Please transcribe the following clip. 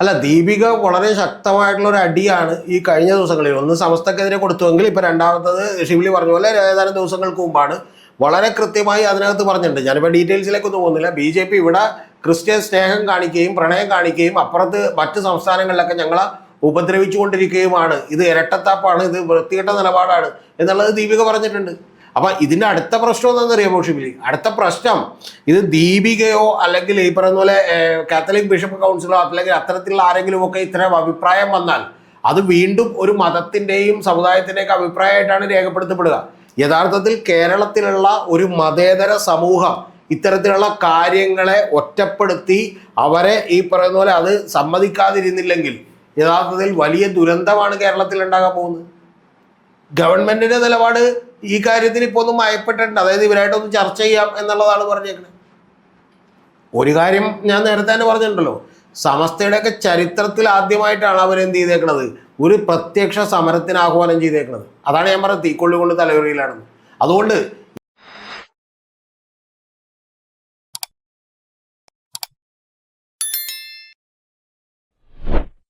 അല്ല ദീപിക വളരെ ശക്തമായിട്ടുള്ള ഒരു അടിയാണ് ഈ കഴിഞ്ഞ ദിവസങ്ങളിൽ. ഒന്ന് സമസ്തക്കെതിരെ കൊടുത്തുവെങ്കിൽ ഇപ്പൊ രണ്ടാമത്തത് ഷിബിലി പറഞ്ഞ പോലെ ഏതാനും ദിവസങ്ങൾക്ക് മുമ്പാണ്. വളരെ കൃത്യമായി അതിനകത്ത് പറഞ്ഞിട്ടുണ്ട്. ഞാനിപ്പോൾ ഡീറ്റെയിൽസിലേക്കൊന്നും പോകുന്നില്ല. ബി ജെ പി ഇവിടെ ക്രിസ്ത്യൻ സ്നേഹം കാണിക്കുകയും പ്രണയം കാണിക്കുകയും അപ്പുറത്ത് മറ്റ് സംസ്ഥാനങ്ങളിലൊക്കെ ഞങ്ങളെ ഉപദ്രവിച്ചുകൊണ്ടിരിക്കുകയുമാണ്. ഇത് ഇരട്ടത്താപ്പാണ്. ഇത് വൃത്തികെട്ട നിലപാടാണ് എന്നുള്ളത് ദീപിക പറഞ്ഞിട്ടുണ്ട്. അപ്പൊ ഇതിന്റെ അടുത്ത പ്രശ്നം എന്താണെന്നറിയാമോ ഷിബിലി അടുത്ത പ്രശ്നം ഇത് ദീപികയോ അല്ലെങ്കിൽ ഈ പറയുന്ന പോലെ കാത്തലിക് ബിഷപ്പ് കൗൺസിലോ അല്ലെങ്കിൽ അത്തരത്തിലുള്ള ആരെങ്കിലും ഒക്കെ ഇത്തരം അഭിപ്രായം വന്നാൽ അത് വീണ്ടും ഒരു മതത്തിന്റെയും സമുദായത്തിന്റെയൊക്കെ അഭിപ്രായമായിട്ടാണ് രേഖപ്പെടുത്തപ്പെടുക. യഥാർത്ഥത്തിൽ കേരളത്തിലുള്ള ഒരു മതേതര സമൂഹം ഇത്തരത്തിലുള്ള കാര്യങ്ങളെ ഒറ്റപ്പെടുത്തി അവരെ ഈ പറയുന്ന പോലെ അത് സമ്മതിക്കാതിരുന്നില്ലെങ്കിൽ യഥാർത്ഥത്തിൽ വലിയ ദുരന്തമാണ് കേരളത്തിൽ ഉണ്ടാകാൻ പോകുന്നത്. ഗവൺമെന്റിന്റെ നിലപാട് ഈ കാര്യത്തിന് ഇപ്പോൾ ഒന്നും മയപ്പെട്ടിട്ടുണ്ട്. അതായത് ഇവരായിട്ടൊന്ന് ചർച്ച ചെയ്യാം എന്നുള്ളതാണ് പറഞ്ഞേക്കുന്നത് ഒരു കാര്യം ഞാൻ നേരത്തെ തന്നെ പറഞ്ഞിട്ടുണ്ടല്ലോ. സമസ്തയുടെയൊക്കെ ചരിത്രത്തിൽ ആദ്യമായിട്ടാണ് അവർ എന്ത് ചെയ്തേക്കുന്നത് ഒരു പ്രത്യക്ഷ സമരത്തിന് ആഹ്വാനം ചെയ്തേക്കുന്നത് അതാണ് ഞാൻ പറഞ്ഞത്. തീക്കൊള്ളി കൊണ്ട് തലവറിയിലാണെന്ന് അതുകൊണ്ട്